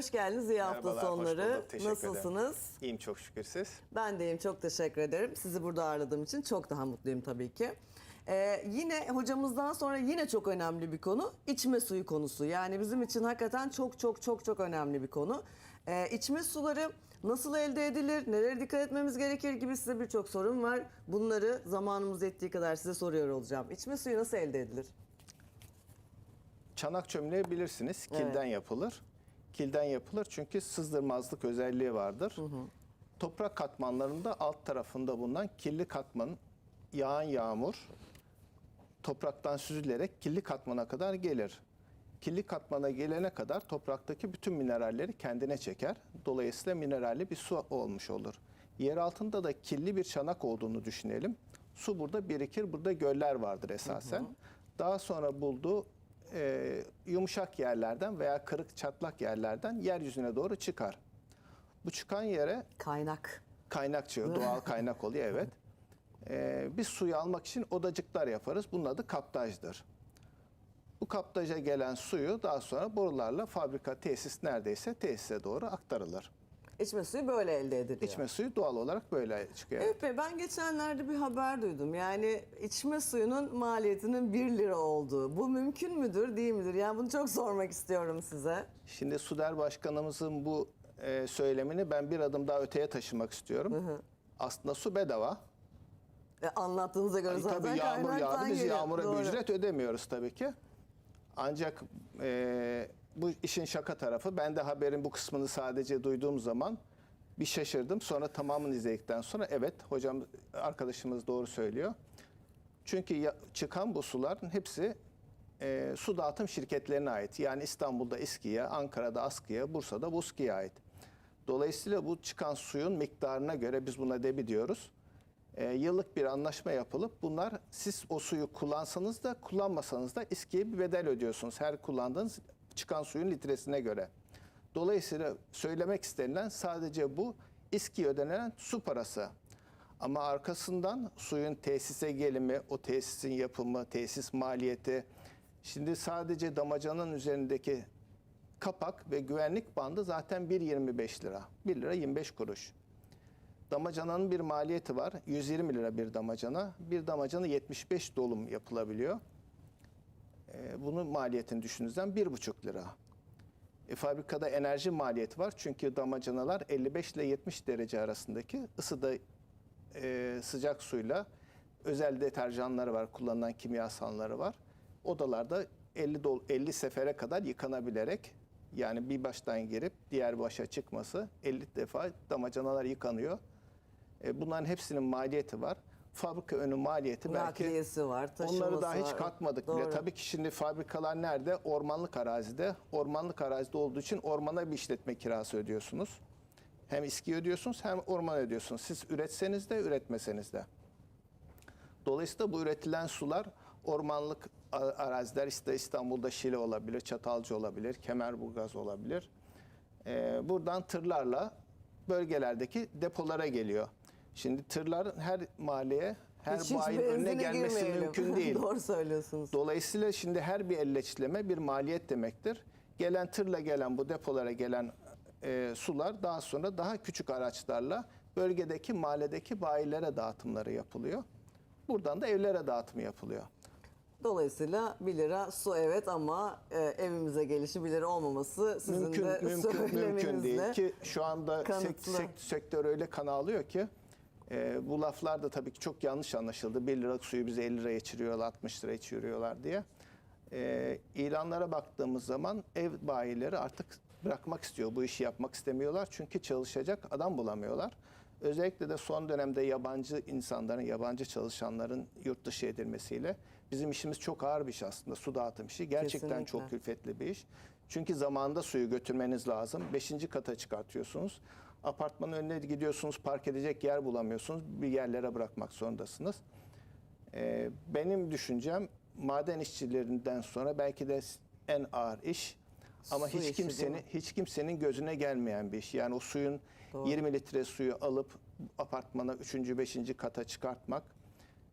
Hoş geldiniz. İyi hafta Merhabalar, hoş sonları. bulduk. Teşekkür ederim. Nasılsınız? İyiyim çok şükür siz. Ben deyim çok teşekkür ederim. Sizi burada ağırladığım için çok daha mutluyum tabii ki. Ee, yine hocamızdan sonra yine çok önemli bir konu içme suyu konusu. Yani bizim için hakikaten çok çok çok çok önemli bir konu. Ee, içme suları nasıl elde edilir, nelere dikkat etmemiz gerekir gibi size birçok sorum var. Bunları zamanımız yettiği kadar size soruyor olacağım. İçme suyu nasıl elde edilir? Çanak çömleği bilirsiniz kilden yapılır. Kilden yapılır çünkü sızdırmazlık özelliği vardır. Toprak katmanlarında alt tarafında bulunan kirli katmanın yağan yağmur topraktan süzülerek kirli katmana kadar gelir. Kirli katmana gelene kadar topraktaki bütün mineralleri kendine çeker. Dolayısıyla mineralli bir su olmuş olur. Yer altında da kirli bir çanak olduğunu düşünelim. Su burada birikir, burada göller vardır esasen. Daha sonra bulduğu e, yumuşak yerlerden veya kırık çatlak yerlerden yeryüzüne doğru çıkar. Bu çıkan yere Kaynak. kaynakçı, doğal kaynak oluyor evet. Ee, biz suyu almak için odacıklar yaparız. Bunun adı kaptajdır. Bu kaptaja gelen suyu daha sonra borularla fabrika tesis neredeyse tesise doğru aktarılır. İçme suyu böyle elde ediliyor. İçme suyu doğal olarak böyle çıkıyor. Evet Bey, ben geçenlerde bir haber duydum. Yani içme suyunun maliyetinin 1 lira olduğu. Bu mümkün müdür, değil midir? Yani bunu çok sormak istiyorum size. Şimdi Suder Başkanımızın bu e, söylemini ben bir adım daha öteye taşımak istiyorum. Aslında su bedava. E, anlattığınıza göre zaten tabii yağmur yağdı. Biz geliyor. yağmura Doğru. bir ücret ödemiyoruz tabii ki. Ancak e, bu işin şaka tarafı. Ben de haberin bu kısmını sadece duyduğum zaman bir şaşırdım. Sonra tamamını izledikten sonra evet hocam arkadaşımız doğru söylüyor. Çünkü ya- çıkan bu suların hepsi e, su dağıtım şirketlerine ait. Yani İstanbul'da İSKİ'ye, Ankara'da ASKİ'ye, Bursa'da BUSKİ'ye ait. Dolayısıyla bu çıkan suyun miktarına göre biz buna debi diyoruz. E, yıllık bir anlaşma yapılıp bunlar siz o suyu kullansanız da kullanmasanız da İSKİ'ye bir bedel ödüyorsunuz. Her kullandığınız çıkan suyun litresine göre. Dolayısıyla söylemek istenilen sadece bu İSKİ'ye ödenen su parası. Ama arkasından suyun tesise gelimi, o tesisin yapımı, tesis maliyeti. Şimdi sadece damacanın üzerindeki kapak ve güvenlik bandı zaten 1.25 lira. 1 lira 25 kuruş. Damacananın bir maliyeti var. 120 lira bir damacana. Bir damacana 75 dolum yapılabiliyor. Ee, bunun maliyetini düşündüğünüzden 1,5 lira. E, fabrikada enerji maliyeti var. Çünkü damacanalar 55 ile 70 derece arasındaki ısıda e, sıcak suyla özel deterjanları var, kullanılan kimyasalları var. Odalarda 50 dol 50 sefere kadar yıkanabilerek yani bir baştan girip diğer başa çıkması 50 defa damacanalar yıkanıyor. E, bunların hepsinin maliyeti var. Fabrika önü maliyeti belki var, Onları daha hiç var. katmadık Doğru. bile. Tabii ki şimdi fabrikalar nerede? Ormanlık arazide. Ormanlık arazide olduğu için ormana bir işletme kirası ödüyorsunuz. Hem iski ödüyorsunuz hem orman ödüyorsunuz. Siz üretseniz de üretmeseniz de. Dolayısıyla bu üretilen sular ormanlık araziler işte İstanbul'da Şile olabilir, Çatalca olabilir, Kemerburgaz olabilir. Ee, buradan tırlarla bölgelerdeki depolara geliyor. Şimdi tırların her mahalleye, her Hiç- bayinin önüne gelmesi girmeyelim. mümkün değil. Doğru söylüyorsunuz. Dolayısıyla şimdi her bir elleçleme bir maliyet demektir. Gelen tırla gelen bu depolara gelen e, sular daha sonra daha küçük araçlarla bölgedeki mahalledeki bayilere dağıtımları yapılıyor. Buradan da evlere dağıtımı yapılıyor. Dolayısıyla 1 lira su evet ama e, evimize gelişi 1 lira olmaması sizin mümkün de mümkün mümkün değil ki şu anda sek- sek- sektör öyle kan alıyor ki e, bu laflar da tabii ki çok yanlış anlaşıldı. 1 liralık suyu bize 50 liraya içiriyorlar, 60 liraya içiriyorlar diye. E, ilanlara baktığımız zaman ev bayileri artık bırakmak istiyor. Bu işi yapmak istemiyorlar. Çünkü çalışacak adam bulamıyorlar. Özellikle de son dönemde yabancı insanların, yabancı çalışanların yurt dışı edilmesiyle bizim işimiz çok ağır bir iş aslında. Su dağıtım işi. Gerçekten Kesinlikle. çok külfetli bir iş. Çünkü zamanında suyu götürmeniz lazım. Beşinci kata çıkartıyorsunuz. Apartmanın önüne gidiyorsunuz, park edecek yer bulamıyorsunuz. Bir yerlere bırakmak zorundasınız. Ee, benim düşüncem maden işçilerinden sonra belki de en ağır iş ama Su hiç kimsenin hiç kimsenin gözüne gelmeyen bir iş. Yani o suyun 20 litre suyu alıp apartmana 3. 5. kata çıkartmak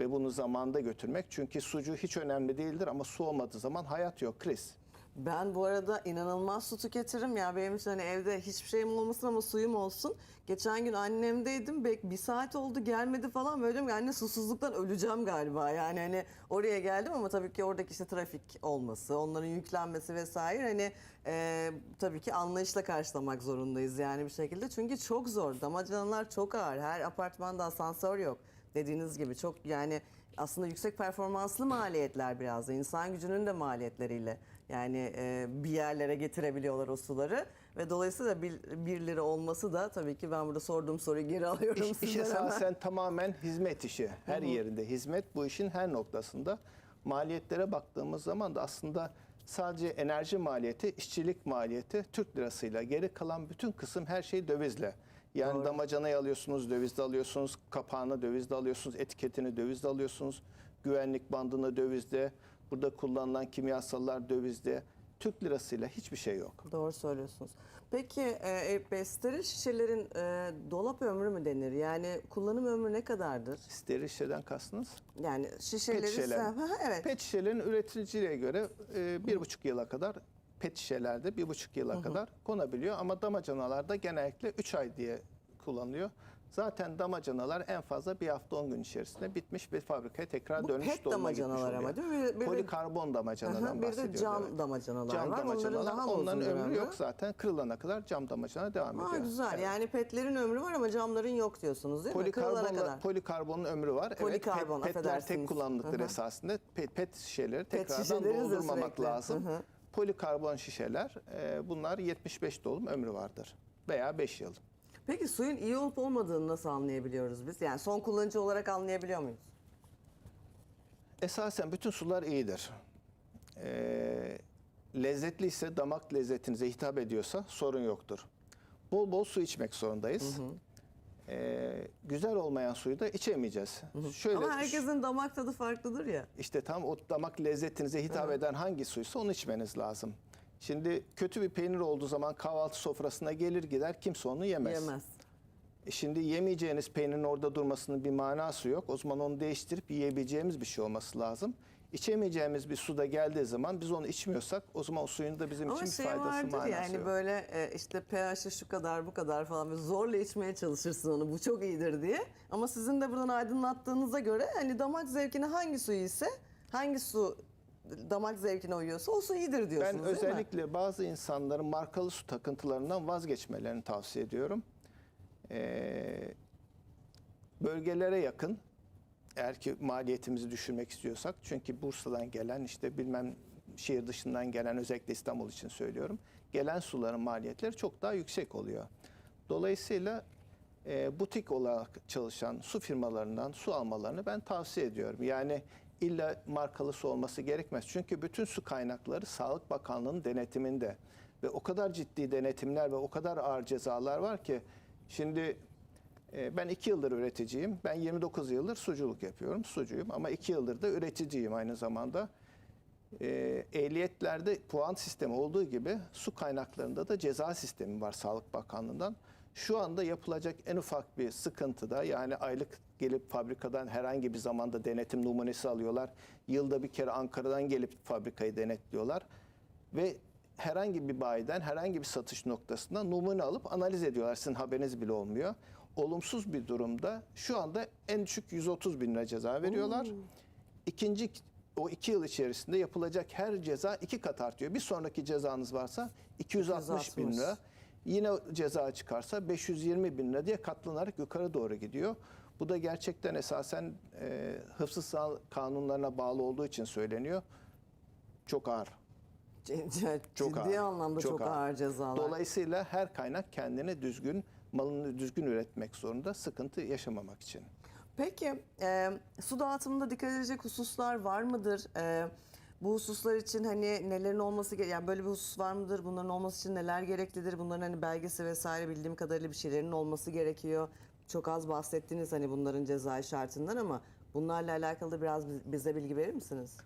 ve bunu zamanda götürmek. Çünkü sucu hiç önemli değildir ama su olmadığı zaman hayat yok, kriz. Ben bu arada inanılmaz su tüketirim. Ya benim için hani evde hiçbir şeyim olmasın ama suyum olsun. Geçen gün annemdeydim. Bek bir saat oldu gelmedi falan. Böyle diyorum ki anne susuzluktan öleceğim galiba. Yani hani oraya geldim ama tabii ki oradaki işte trafik olması onların yüklenmesi vesaire hani e, tabii ki anlayışla karşılamak zorundayız yani bir şekilde. Çünkü çok zor. Damacanalar çok ağır. Her apartmanda asansör yok dediğiniz gibi çok yani aslında yüksek performanslı maliyetler biraz da insan gücünün de maliyetleriyle yani e, bir yerlere getirebiliyorlar o suları ve dolayısıyla bir, bir lira olması da tabii ki ben burada sorduğum soruyu geri alıyorum İş, iş hemen. esasen tamamen hizmet işi. Her yerinde hizmet bu işin her noktasında. Maliyetlere baktığımız zaman da aslında sadece enerji maliyeti, işçilik maliyeti Türk lirasıyla geri kalan bütün kısım her şey dövizle. Yani Doğru. damacanayı alıyorsunuz, dövizle alıyorsunuz, kapağını dövizle alıyorsunuz, etiketini dövizle alıyorsunuz, güvenlik bandını dövizle, burada kullanılan kimyasallar dövizle. Türk lirasıyla hiçbir şey yok. Doğru söylüyorsunuz. Peki e, Bey, steril şişelerin e, dolap ömrü mü denir? Yani kullanım ömrü ne kadardır? Steril şişeden kastınız? Yani şişeleri... şişeler. Ha, evet. Pet şişelerin üreticiliğe göre e, bir buçuk yıla kadar pet şişelerde bir buçuk yıla kadar konabiliyor. Ama damacanalarda genellikle 3 ay diye kullanılıyor. Zaten damacanalar en fazla bir hafta 10 gün içerisinde bitmiş ve fabrikaya tekrar Bu dönmüş pet damacanalar ama değil mi? Bir- bir Polikarbon damacanadan Aha, bir de bahsediyoruz. cam evet. damacanalar Cam var. Onların damacanalar, daha mı onların ömrü dönemli? yok zaten. Kırılana kadar cam damacana devam Ha, ediyor. güzel. Evet. Yani petlerin ömrü var ama camların yok diyorsunuz değil mi? Kırılana kadar. polikarbonun ömrü var. Polikarbon, evet, pet, petler tek kullanımlıktır Hı hı. esasında. Pet, pet şişeleri Pet tekrardan doldurmamak lazım. Hı hı. Polikarbon şişeler e, bunlar 75 dolum ömrü vardır. Veya 5 yıl. Peki suyun iyi olup olmadığını nasıl anlayabiliyoruz biz? Yani son kullanıcı olarak anlayabiliyor muyuz? Esasen bütün sular iyidir. E, lezzetli ise damak lezzetinize hitap ediyorsa sorun yoktur. Bol bol su içmek zorundayız. E, güzel olmayan suyu da içemeyeceğiz. Şöyle Ama herkesin damak tadı farklıdır ya. İşte tam o damak lezzetinize hitap eden hangi suysa onu içmeniz lazım. Şimdi kötü bir peynir olduğu zaman kahvaltı sofrasına gelir gider kimse onu yemez. Yemez. E Şimdi yemeyeceğiniz peynirin orada durmasının bir manası yok. O zaman onu değiştirip yiyebileceğimiz bir şey olması lazım. İçemeyeceğimiz bir suda geldiği zaman biz onu içmiyorsak o zaman o suyun da bizim Ama için bir şey faydası vardır manası ya hani yok. böyle e, işte pH'i şu kadar bu kadar falan böyle zorla içmeye çalışırsın onu bu çok iyidir diye. Ama sizin de buradan aydınlattığınıza göre hani damak zevkine hangi su ise hangi su damak zevkine uyuyorsa o su iyidir diyorsunuz Ben özellikle bazı insanların markalı su takıntılarından vazgeçmelerini tavsiye ediyorum. Ee, bölgelere yakın eğer ki maliyetimizi düşürmek istiyorsak çünkü Bursa'dan gelen işte bilmem şehir dışından gelen özellikle İstanbul için söylüyorum gelen suların maliyetleri çok daha yüksek oluyor. Dolayısıyla e, butik olarak çalışan su firmalarından su almalarını ben tavsiye ediyorum. Yani illa markalı su olması gerekmez. Çünkü bütün su kaynakları Sağlık Bakanlığı'nın denetiminde ve o kadar ciddi denetimler ve o kadar ağır cezalar var ki şimdi ben iki yıldır üreticiyim. Ben 29 yıldır suculuk yapıyorum. Sucuyum ama iki yıldır da üreticiyim aynı zamanda. E, ehliyetlerde puan sistemi olduğu gibi su kaynaklarında da ceza sistemi var Sağlık Bakanlığı'ndan. Şu anda yapılacak en ufak bir sıkıntıda yani aylık gelip fabrikadan herhangi bir zamanda denetim numunesi alıyorlar. Yılda bir kere Ankara'dan gelip fabrikayı denetliyorlar. Ve herhangi bir bayiden herhangi bir satış noktasında numune alıp analiz ediyorlar. Sizin haberiniz bile olmuyor. Olumsuz bir durumda şu anda en düşük 130 bin lira ceza veriyorlar. İkinci o iki yıl içerisinde yapılacak her ceza iki kat artıyor. Bir sonraki cezanız varsa 260 bin 260. lira. Yine ceza çıkarsa 520 bin lira diye katlanarak yukarı doğru gidiyor. Bu da gerçekten esasen e, hıfzı sağlık kanunlarına bağlı olduğu için söyleniyor. Çok ağır. C- Çok Ciddi ağır. anlamda çok, ağır. cezalar. Dolayısıyla her kaynak kendini düzgün, malını düzgün üretmek zorunda sıkıntı yaşamamak için. Peki e, su dağıtımında dikkat edecek hususlar var mıdır? E, bu hususlar için hani nelerin olması yani böyle bir husus var mıdır? Bunların olması için neler gereklidir? Bunların hani belgesi vesaire bildiğim kadarıyla bir şeylerin olması gerekiyor. Çok az bahsettiniz hani bunların cezai şartından ama bunlarla alakalı da biraz bi- bize bilgi verir misiniz?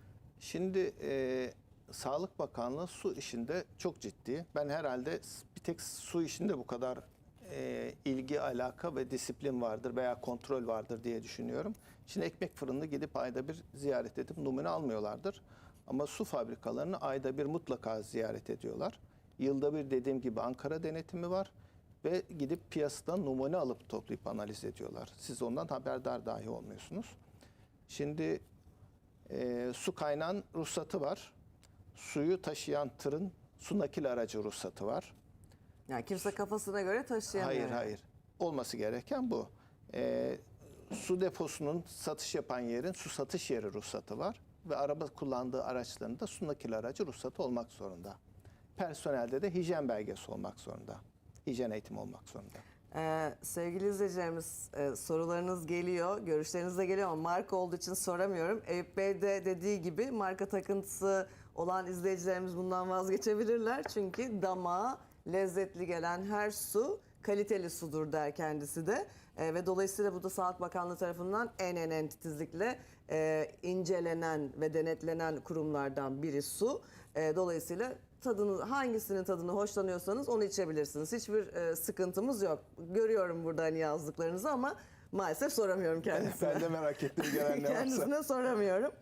Şimdi e, Sağlık Bakanlığı su işinde çok ciddi. Ben herhalde bir tek su işinde bu kadar e, ilgi, alaka ve disiplin vardır veya kontrol vardır diye düşünüyorum. Şimdi ekmek fırını gidip ayda bir ziyaret edip numune almıyorlardır. Ama su fabrikalarını ayda bir mutlaka ziyaret ediyorlar. Yılda bir dediğim gibi Ankara denetimi var ve gidip piyasadan numune alıp toplayıp analiz ediyorlar. Siz ondan haberdar dahi olmuyorsunuz. Şimdi e, su kaynağın ruhsatı var. Suyu taşıyan tırın su nakil aracı ruhsatı var. Yani kimse kafasına göre taşıyamıyor. Hayır hayır. Olması gereken bu. Ee, su deposunun satış yapan yerin su satış yeri ruhsatı var. Ve araba kullandığı araçların da su nakil aracı ruhsatı olmak zorunda. Personelde de hijyen belgesi olmak zorunda. Hijyen eğitimi olmak zorunda. Ee, sevgili izleyicilerimiz e, sorularınız geliyor, görüşleriniz de geliyor ama marka olduğu için soramıyorum. Eyüp Bey de dediği gibi marka takıntısı olan izleyicilerimiz bundan vazgeçebilirler. Çünkü damağa lezzetli gelen her su kaliteli sudur der kendisi de. E, ve dolayısıyla bu da Sağlık Bakanlığı tarafından en en en titizlikle e, incelenen ve denetlenen kurumlardan biri su. E, dolayısıyla tadını hangisinin tadını hoşlanıyorsanız onu içebilirsiniz. Hiçbir e, sıkıntımız yok. Görüyorum burada hani yazdıklarınızı ama maalesef soramıyorum kendisine. ben de merak ettim gelen ne varsa. Kendisine soramıyorum.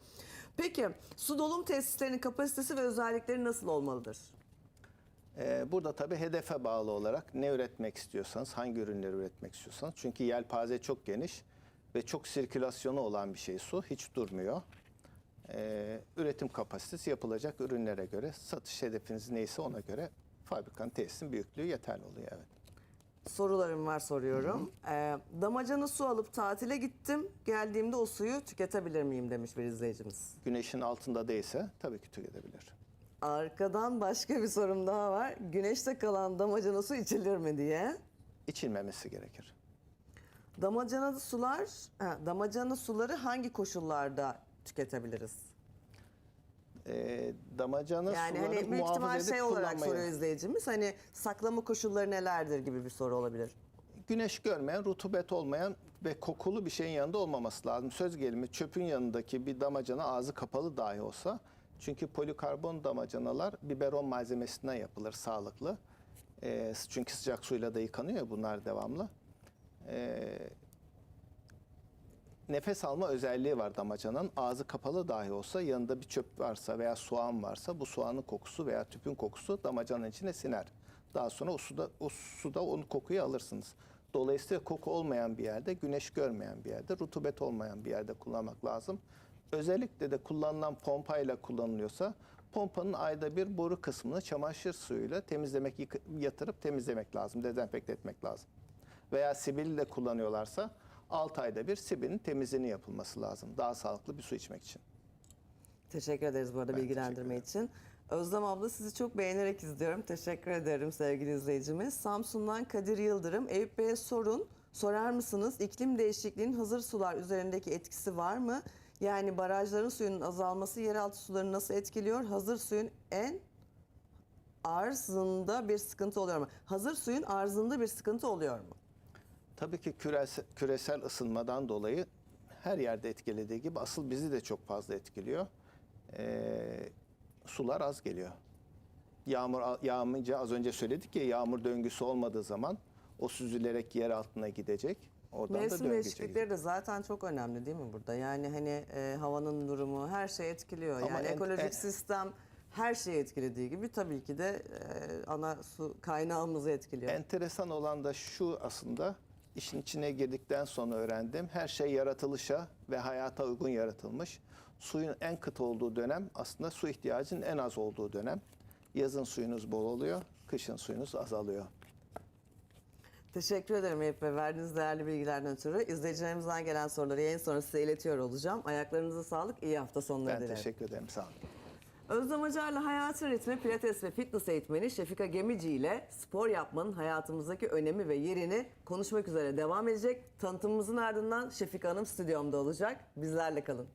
Peki su dolum tesislerinin kapasitesi ve özellikleri nasıl olmalıdır? Ee, burada tabii hedefe bağlı olarak ne üretmek istiyorsanız, hangi ürünleri üretmek istiyorsanız. Çünkü yelpaze çok geniş ve çok sirkülasyonu olan bir şey su. Hiç durmuyor. Ee, üretim kapasitesi yapılacak ürünlere göre, satış hedefiniz neyse ona göre fabrikanın tesisin büyüklüğü yeterli oluyor. Evet. Sorularım var soruyorum. Ee, damacana su alıp tatile gittim. Geldiğimde o suyu tüketebilir miyim demiş bir izleyicimiz. Güneşin altında değilse tabii ki tüketebilir. Arkadan başka bir sorum daha var. Güneşte kalan damacana su içilir mi diye. İçilmemesi gerekir. Damacanalı sular, ha, damacana suları hangi koşullarda tüketebiliriz? Ee, damacana Yani suları hani büyük muhafaza ihtimal edip şey olarak kullanmayı- soruyor izleyicimiz. Hani saklama koşulları nelerdir gibi bir soru olabilir. güneş görmeyen, rutubet olmayan ve kokulu bir şeyin yanında olmaması lazım. Söz gelimi çöpün yanındaki bir damacana ağzı kapalı dahi olsa. Çünkü polikarbon damacanalar biberon malzemesinden yapılır sağlıklı. Ee, çünkü sıcak suyla da yıkanıyor bunlar devamlı. Ee, nefes alma özelliği var damacananın. Ağzı kapalı dahi olsa yanında bir çöp varsa veya soğan varsa bu soğanın kokusu veya tüpün kokusu damacananın içine siner. Daha sonra o suda, o suda onu kokuyu alırsınız. Dolayısıyla koku olmayan bir yerde, güneş görmeyen bir yerde, rutubet olmayan bir yerde kullanmak lazım. Özellikle de kullanılan pompayla kullanılıyorsa pompanın ayda bir boru kısmını çamaşır suyuyla temizlemek, yatırıp temizlemek lazım, dezenfekte etmek lazım. Veya sibili de kullanıyorlarsa 6 ayda bir sibilin temizliğini yapılması lazım. Daha sağlıklı bir su içmek için. Teşekkür ederiz bu arada Ben bilgilendirme için. Özlem abla sizi çok beğenerek izliyorum. Teşekkür ederim sevgili izleyicimiz. Samsun'dan Kadir Yıldırım. Eyüp Bey'e sorun. Sorar mısınız? İklim değişikliğinin hazır sular üzerindeki etkisi var mı? Yani barajların suyunun azalması yeraltı sularını nasıl etkiliyor? Hazır suyun en arzında bir sıkıntı oluyor mu? Hazır suyun arzında bir sıkıntı oluyor mu? Tabii ki küresel, küresel ısınmadan dolayı her yerde etkilediği gibi asıl bizi de çok fazla etkiliyor. Ee, sular az geliyor. Yağmur yağmayınca az önce söyledik ya yağmur döngüsü olmadığı zaman o süzülerek yer altına gidecek. Oradan da Mevsim değişiklikleri de zaten çok önemli değil mi burada? Yani hani e, havanın durumu her şey etkiliyor. Ama yani en- ekolojik en- sistem her şeyi etkilediği gibi tabii ki de e, ana su kaynağımızı etkiliyor. Enteresan olan da şu aslında işin içine girdikten sonra öğrendim. Her şey yaratılışa ve hayata uygun yaratılmış. Suyun en kıt olduğu dönem aslında su ihtiyacının en az olduğu dönem. Yazın suyunuz bol oluyor, kışın suyunuz azalıyor. Teşekkür ederim Eyüp Bey. Verdiğiniz değerli bilgilerden ötürü. İzleyicilerimizden gelen soruları yayın sonrası size iletiyor olacağım. Ayaklarınıza sağlık, iyi hafta sonları Ben dilerim. teşekkür ederim. Sağ olun. Özlem Acar'la Hayatın Ritmi Pilates ve Fitness eğitmeni Şefika Gemici ile spor yapmanın hayatımızdaki önemi ve yerini konuşmak üzere devam edecek. Tanıtımımızın ardından Şefika Hanım stüdyomda olacak. Bizlerle kalın.